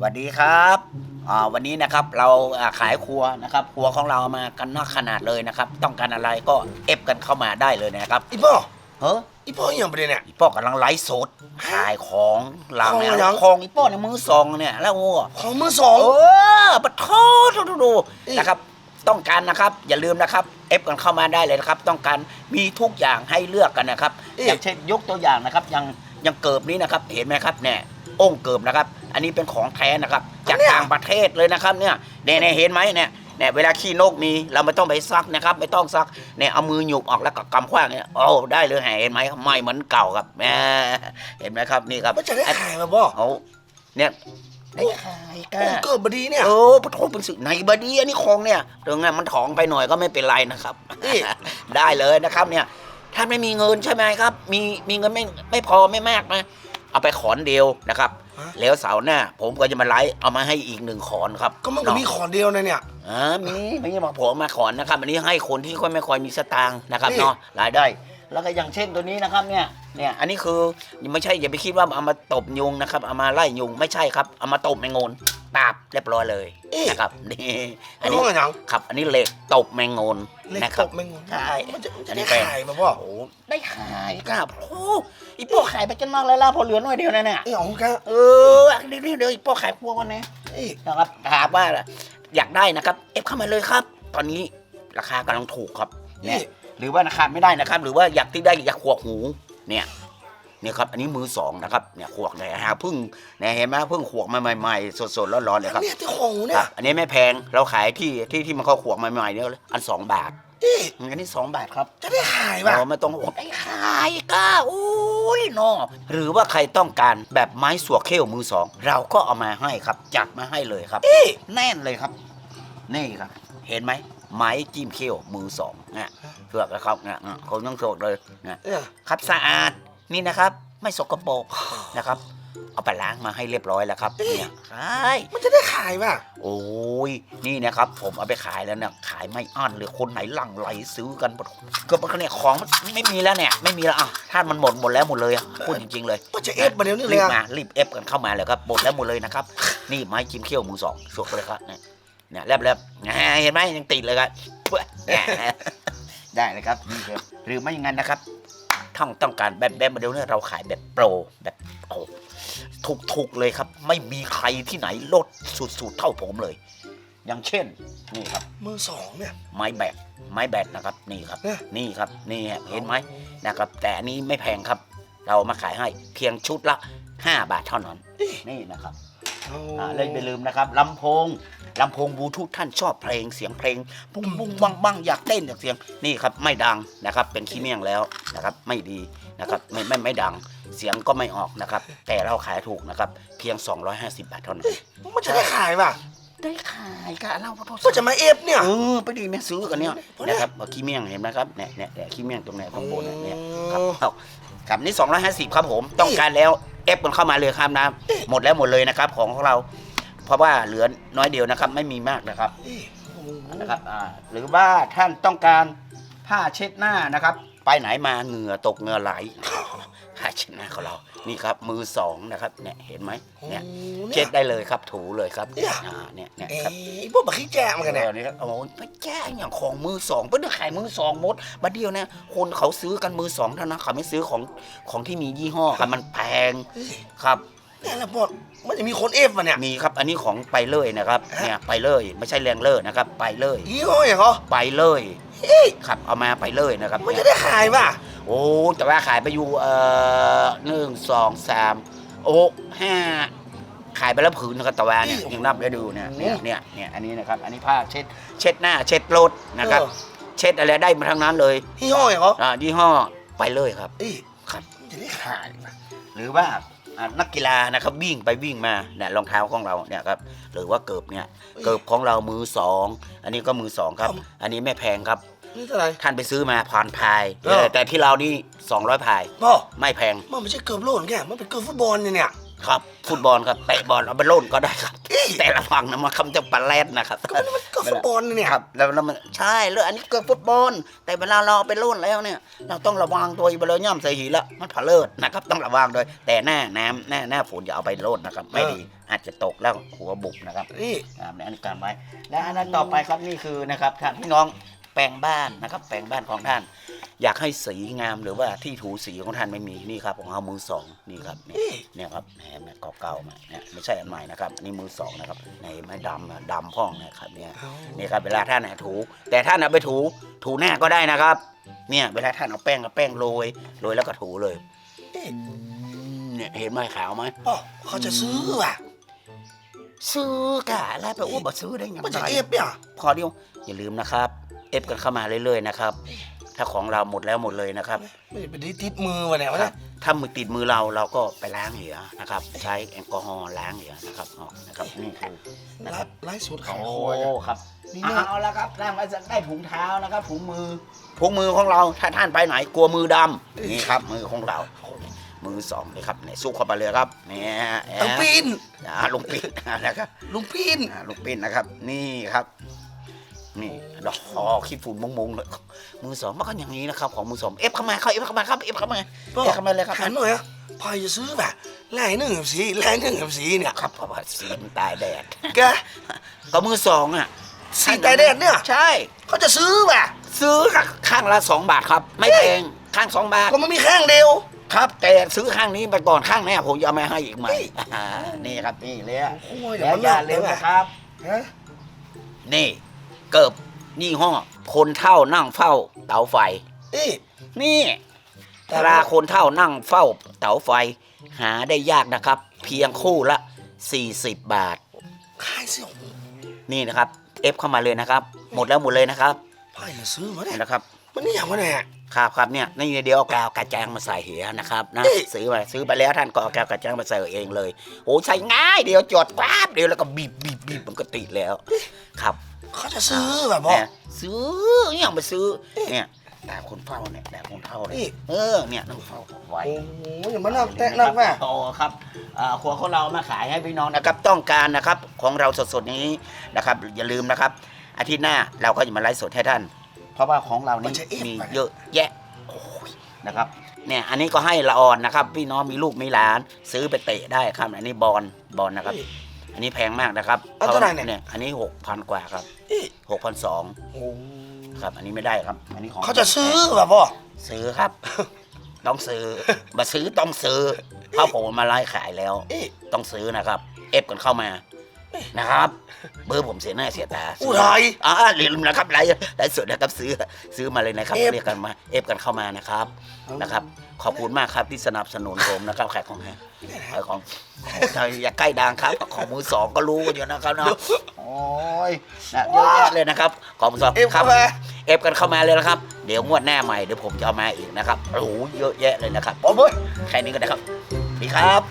สวัสดีครับอ่าวันนี้นะครับเราอ่าขายครัวนะครับครัวของเรามากันนอกขนาดเลยนะครับ ต้องการอะไรก็เอฟกันเข้ามาได้เลยนะครับอีพ่อเฮ้ออีพ่ออหย่างประเด็นเนี่ยอีป้อกำลังไลฟ์สดขายของหลังเนี่ยของอะไรของอีป้อในมือสองเนี่ยแล้วโอ้ของมือสองเออปะโทษดูดูอีนะครับต้องการนะครับอย่าลืมนะครับเอฟกันเข้ามาได้เลยนะครับต้องการมีทุกอย่างให้เลือกกันนะครับอย่างเช่นยกตัวอย่างนะครับอย่างอย่างเกิบนี้นะครับเห็นไหมครับเนี่ยองค์เกิบนะครับ อันนี้เป็นของแท้นะครับ จากต่างประเทศเลยนะครับเนี่ยเนี่ยเนี่ยเห็นไหมเนี่ยเนี่ยเวลาขี้นกมีเราไม่ต้องไปซักนะครับ ไม่ต้องซักเนี่ยเอามือหยุบออกแล้วก็กำขว้างเนี่ยโอ้ได้เลยเห็นไหมไม่เหมือนเก่าครับแหมเห็นไหมครับนี่ครับมันจะได้ขายมาบ่เอาเนี่ยได้ขายก้าโอ้เกิดบดีเนี่ยโอ้ปะโทเป็นสึกในบดีอันนี้ของเนี่ยถึงไงมันถองไปหน่อยก็ไม่เป็นไรนะครับนี่ได้เลยนะครับเนี่ยถ้าไม่มีเงินใช่ไหมครับ มีมีเงินไม่ไม่พอไม่มากนะ เอาไปขอนเดียวนะครับ ฮะ แล้วเสาร์หน้า ผมก็จะมาไลฟ์เอามาให้อีกหนึ่งขอนครับก็มันก็มีขอนเดียวนะเนี่ย อ่ามีไม่ใช่มาผมมาขอนนะครับ อันนี้ให้คนที่ค่อยไม่ค่อยมีสตางค์นะครับนี่ เนาะรายได้ แล้วก็อย่างเช่นตัวนี้นะครับเนี่ยเนี่ยอันนี้คือไม่ใช่อย่าไปคิดว่าเอามาตบยุงนะครับเอามาไล่ยุงไม่ใช่ครับเอามาตบแมงงน ตาบเรียบร้อยเลยนะครับนี่อันรู้นี้ไงยังครับอันนี้เหล็กตบแมงงนเล็กนะคตรับ บแมงมุมใช่ มันจะมันจะอันนี้ได้แปลงขายมาบ่โอ้ได้ขายครับโอ้อีโป้ขายไปจนมากเลยล่ะพอเหลือน้อยเดียวนะเนี่ยไอ้ของกะเออเดี๋ยวเดี๋ยวอีโป้ขายพวกวันนี้เอ้ยนะครับถามว่าอยากได้นะครับ เอฟเข้ามาเลยครับ ตอนนี้ราคากำลังถูกครับเนี่ยหรือว่าราคาไม่ได้นะครับ หรือว่าอยากที่ได้อยากขวกหูเนี่ย เนี่ยครับอันนี้มือสองนะครับเนี่ยขวกเนี่ยหาเพึ่งเนี่ยเห็นไหมเพึ่งขวกมาใหม่ๆสดๆร้อนๆเลยครับเนี่ยที่ของเนี่คยรับอันนี้ไม่แพงเราขายที่ที่ที่มันเขาขวกใหม่ๆเนี่ยอันสองบาทเอ้ยอันนี้สองบาทครับ จะได้ขายป่ะ เราไม่ต้องห่วงไอ้ขายก้าโอ้ยนอหรือว่าใครต้องการแบบไม้สัวเข้วมือสอง เราก็เอามาให้ครับ จัดมาให้เลยครับเอ้ยแน่นเลยครับ นี่ครับ เห็นไหมไม้จิ้มเข้วมือสองเนี่ยเสือกนะครับเนี่ยอะเขาต้องโสดเลยเนี่ยเนี่ยครับสะอาด นี่นะครับ ไม่สกปรกนะครับ เอาไปล้างมาให้เรียบร้อยแล้วครับเนี่ยใช่มันจะได้ขายป่ะ โอ้ยนี่นะครับ ผมเอาไปขายแล้วเนี่ยขายไม่อั้นเลยคนไหนหลั่งไหลซื้อกันหมดเกือบเนี่ยของมันไม่มีแล้วเนี่ย ไม่มีแล้วอะท่านมันหมดหมดแล้วหมดเลยอะพูดจริงๆเลยมันจะเอฟมาเดี๋ยวนี้เลรียบอะมารีบเอฟกันเข้ามาเลยครับหมดแล้วหมดเลยนะครับ นี่ไม้จิ้มเขี้ยวมือสองสวกเลยครับเนี่ยเนี่ยแลบๆบเห็นไหมยังติดเลยครับเนี่ยได้เลยครับนี่ครับหรือไม่อย่างนั้นนะครับ ท่องต้องการแบบแบบโมเดลเนี่ยเราขายแบบโปรแบบโอ้ถูกๆเลยครับ ไม่มีใครที่ไหนลดสุดๆเท่าผมเลย อย่างเช่นนี่ครับ มือสองเนี่ย ไม้แบตไม้แบตนะครับนี่ครับเนี่ยนี่ครับนี่ฮะเห็นไหมนะครับ แต่อันนี้ไม่แพงครับ เรามาขายให้เพียงชุดละ 5 บาทเท่านั้น นี่นะครับโอ้อ่าเลยไปลืมนะครับลำโพง ลำโพงบลูทูธท่านชอบเพลงเสียงเพลงปุ้งปุ้งบังบังอยากเต้นอยากเสียงนี่ครับไม่ดังนะครับ เป็นขี้เมี่ยงแล้วนะครับไม่ดีนะครับไม่ไม่ไม่ดังเสียงก็ไม่ออกนะครับ แต่เราขายถูกนะครับเพียง 250 บาทเท่านั้นมันจะได้ขายป่ะได้ขายกันเล่าพระโทษมันจะมาเอฟเนี่ยเออไปดีแม่ซื้อกันเนี่ยเพราะเนี่ยนะครับเอาขี้เมี่ยงเห็นไหมครับเนี่ยเนี่ยเนี่ยขี้เมี่ยงตรงไหนข้างบนเนี่ยเนี่ยคอ๋รับอเอาครับนี่250 ครับผมต้องการแล้วเอฟกันเข้ามาเลยครับนะหมดแล้วหมดเลยนะครับของของเรา เพราะว่าเหลือน้อยเดียวนะครับ ไม่มีมากนะครับเอ้ยโอ้โหนะครับอ่าหรือว่าท่านต้องการผ้าเช็ดหน้านะครับ ไปไหนมาเหงื่อตกเหงื่อไหลผ้าเช็ดหน้าของเรา นี่ครับมือสองนะครับเนี่ยเห็นไหมเนี่ยโอ้เช็ดได้เลยครับถูเลยครับเนี่ยอ่าเนี่ยเนี่ยเอ้ครับยพวกบักขี้แจมันกันเนี่ยเออนี่ครับโอ้ยไปแจ้งอย่างของมือสองเพิ่งขายมือสองหมดบัดเดียวเนี่ยคนเขาซื้อกันมือสองเท่านั้นเขาไม่ซื้อของของที่มียี่ห้อครับมันแพงเฮ้ยครับ เนี่ยแหละพวกมันจะมีคนเอฟมาเนี่ยมีครับ อันนี้ของไปเลยนะครับเนี่ยไปเลยไม่ใช่แรงเลอร์นะครับ ไปเลยยี่ห้ออย่างเหรอไปเลยเฮ้ยครับเอามาไปเลยนะครับมันจะได้ขายป่ะโอ้แต่ว่าขายไปอยู่เอ่อหนึ่งสองสามโอ้ห้าขายไปแล้วผืนนะครับแต่ว่าเนี่ยยังนับได้ดูเนี่ยเนี่ยเนี่ยเนี่ยอันนี้นะครับอันนี้ผ้าเช็ดเช็ดหน้าเช็ดรถนะครับเออเช็ดอะไรได้มาทั้งนั้นเลยยี่ห้ออย่างเหรออ่ายี่ห้อไปเลยครับเอ้ยครับมันจะได้ขายป่ะหรือว่าอ่า นักกีฬานะครับวิ่งไปวิ่งมาเนี่ยรองเท้าของเราเนี่ยครับหรือว่าเกิบเนี่ยเกิบของเรามือสองอันนี้ก็มือสองครับ อันนี้ไม่แพงครับนี่เท่าไหร่ ท่านไปซื้อมาผ่านพายเออ แต่ที่เรานี่200พายพ่อไม่แพง มันไม่ใช่เกือบโลกแกมันเป็นเกือบฟุตบอลเนี่ยเนี่ย ครับฟุตบอลครับเตะบอลเอาไปโล่นก็ได้ครับ แต่ระวังนะมันคำจะปลาแรดนะครับก็นี่มันก็ฟุตบอลนี่เนี่ยครับแล้วแล้วมันใช่เรื่องอันนี้ก็ฟุตบอลแต่เวลาเราเอาไปโล่นแล้วเนี่ย เราต้องระวังตัวอยู่ไปเลยย่ำใส่หีแล้วมันผาเลิศนะครับต้องระวังโดยแต่หน้าน้ำหน้าหน้าฝนอย่าเอาไปโล่นนะครับ ไม่ดีอาจจะตกแล้วหัวบุบนะครับนี่ครับในอันนี้การไว้และอันนั้นต่อไปครับนี่คือนะครับท่านพี่น้องแปลงบ้านนะครับ แปลงบ้านของท่าน อยากให้สีงามหรือว่าที่ถูสีของท่านไม่มีนี่ครับของเอามือสองนี่ครับเนี่ยนี่เนี่ยครับแหมเก่าๆมาเนี่ยไม่ใช่อันใหม่นะครับอันนี่มือสองนะครับในไม้ดำอะดำพ่องนะครับเนี่ยนี่ครับเวลาท่านน่ะถู แต่ท่านเอาไปถูถูหน้าก็ได้นะครับ เนี่ยเวลาท่านเอาแป้งเอาแป้งโรยโรยแล้วก็ถูเลยนี่เนี่ยเห็นไหมขาวไหมอ๋อเขาจะซื้อว่ะซื้อกะแล้วไปอ้วบซื้อได้ยังไงมันจะเอฟเนี่ยพอเดียวอย่าลืมนะครับ เอฟกันเข้ามาเรื่อยๆนะครับ ถ้าของเราหมดแล้วหมดเลยนะครับไม่ได้ไปที่ติดมือวะเนี่ยวะเนี่ยถ้ามือติดมือเราเราก็ไปล้างเหยื่อนะครับ ใช้แอลกอฮอล์ล้างเหยื่อนะครับออกนะครับนี่คือนะไลครับฟ์ไลฟ์สดขายโอ้คอยกันครับนี่นี่นะเอาแล้วครับร่างไว้จะได้ถุงเท้านะครับถุงมือถุงมือของเราถ้าท่านไปไหนกลัวมือดำนี่ครับมือของเรา มือสองเลยครับเนี่ยสู้เข้าไปเลยครับเนี่ยแอลุงปีนอ่าลุงปีนนะครับลุงปีนอ่าลูกปิ้นนะครับ นี่ครับ นี่ดอกคอขี้ฝุ่นมุงๆเลยมือสองมันก็อย่างนี้นะครับของมือสองเอฟเข้ามาเข้าเอฟเข้ามาครับเอฟเข้ามาเอฟเข้ามาเลยครับถามหน่อยอะพายจะซื้อแบบแร่หนึ่งกับสีแร่หนึ่งกับสีเนี่ยครับเพราะว่าสีมันตายแดดแกก็มือสองอะสีตายแดดเนี่ยใช่เขาจะซื้อแบบซื้อข้างละสองบาทครับ ไม่แพงข้างสองบาทก็มันมีข้างเดียวครับ แต่ซื้อข้างนี้ไปก่อนข้างหน้าผมจะเอามาให้อีกใหม่เฮ้ยอ่านี่ครับนี่เลยอะโอ้ยแล้วอย่าลืมนะครับฮะนี่ เกิบยี่ห้อ คนเท่านั่งเฝ้าเตาไฟนี่นี่ตราคนเท่านั่งเฝ้าเตาไฟ หาได้ยากนะครับ เพียงคู่ละ 40 บาท ขายเสี่ยวนี่นะครับเอฟเข้ามาเลยนะครับ หมดแล้วหมดเลยนะครับพายจะซื้อมาเนี่นี่ยนะครับ มันนี่อย่างวะเนี่ย ครับครับเนี่ยนี่เดี๋ยวเอากาวกระแจงมาใส่เหียนะครับนะเอ๊ะ ซื้อมาซื้อไปแล้วท่านก็เอากาวกระแจงมาใส่เองเลยโอ้ใส่ง่ายเดียวจดปั๊บเดียวแล้วก็บีบบีบบีบมันก็ติดแล้ว ครับ เขาจะซื้อแบบบอเนี่ยซื้อเนี่ยมาซื้อ เนี่ยแต่คนเฝ้าเนี่ยแต่คนเท่านี่เนี่ ยเออเนี่ยนั่งเฝ้าไว้ โอ้โหอย่ามานักแตะนักแม่ โอ้ครับอ่าครัวของเรามาขายให้พี่น้องนะครับ ต้องการนะครับของเราสดๆนี้นะครับ อย่าลืมนะครับ อาทิตย์หน้าเราก็จะมาไลฟ์สดให้ท่าน เพราะว่าของเรานี่มีเยอะแยะโอ้ยนะครับ เนี่ยอันนี้ก็ให้ละออนนะครับ พี่น้องมีลูกมีหลาน ซื้อไปเตะได้ครับ อันนี้บอลบอลนะครับ อันนี้แพงมากนะครับเอาเท่าไหร่เนี่ย เนี่ย อันนี้หกพันกว่าครับนี่หกพันสองโอ้ครับ อันนี้ไม่ได้ครับ อันนี้ของเขาจะซื้อแบบบอซื้อครับ ต้องซื้อมาซื้อต้องซื้อเพราะผมมาไล่ขายแล้วนี่ต้องซื้อนะครับ เอฟกันเข้ามา นะครับ เบอร์ผมเสียหน้าเสียตาอู้ไรอ่าลืมนะครับไลฟ์ไลฟ์สดนะครับซื้อซื้อมาเลยนะครับ เอฟ เรียกกันมาเอฟกันเข้ามานะครับนะครับ ขอบคุณมากครับที่สนับสนุนผมนะครับขายของแฮขายของอย่าใกล้ดังครับ ของมือสองก็รู้กันอยู่นะครับเนาะโอ้ยนะเยอะแยะเลยนะครับของมือสองเอฟครัเข้าบมา เอฟกันเข้ามาเลยนะครับเดี๋ยวงวดหน้าใหม่เดี๋ยวผมจะเอามาอีกนะครับโอ้โหเยอะแยะเลยนะครับบอเบ้ยแค่นี้ก็ได้ครับดีครับ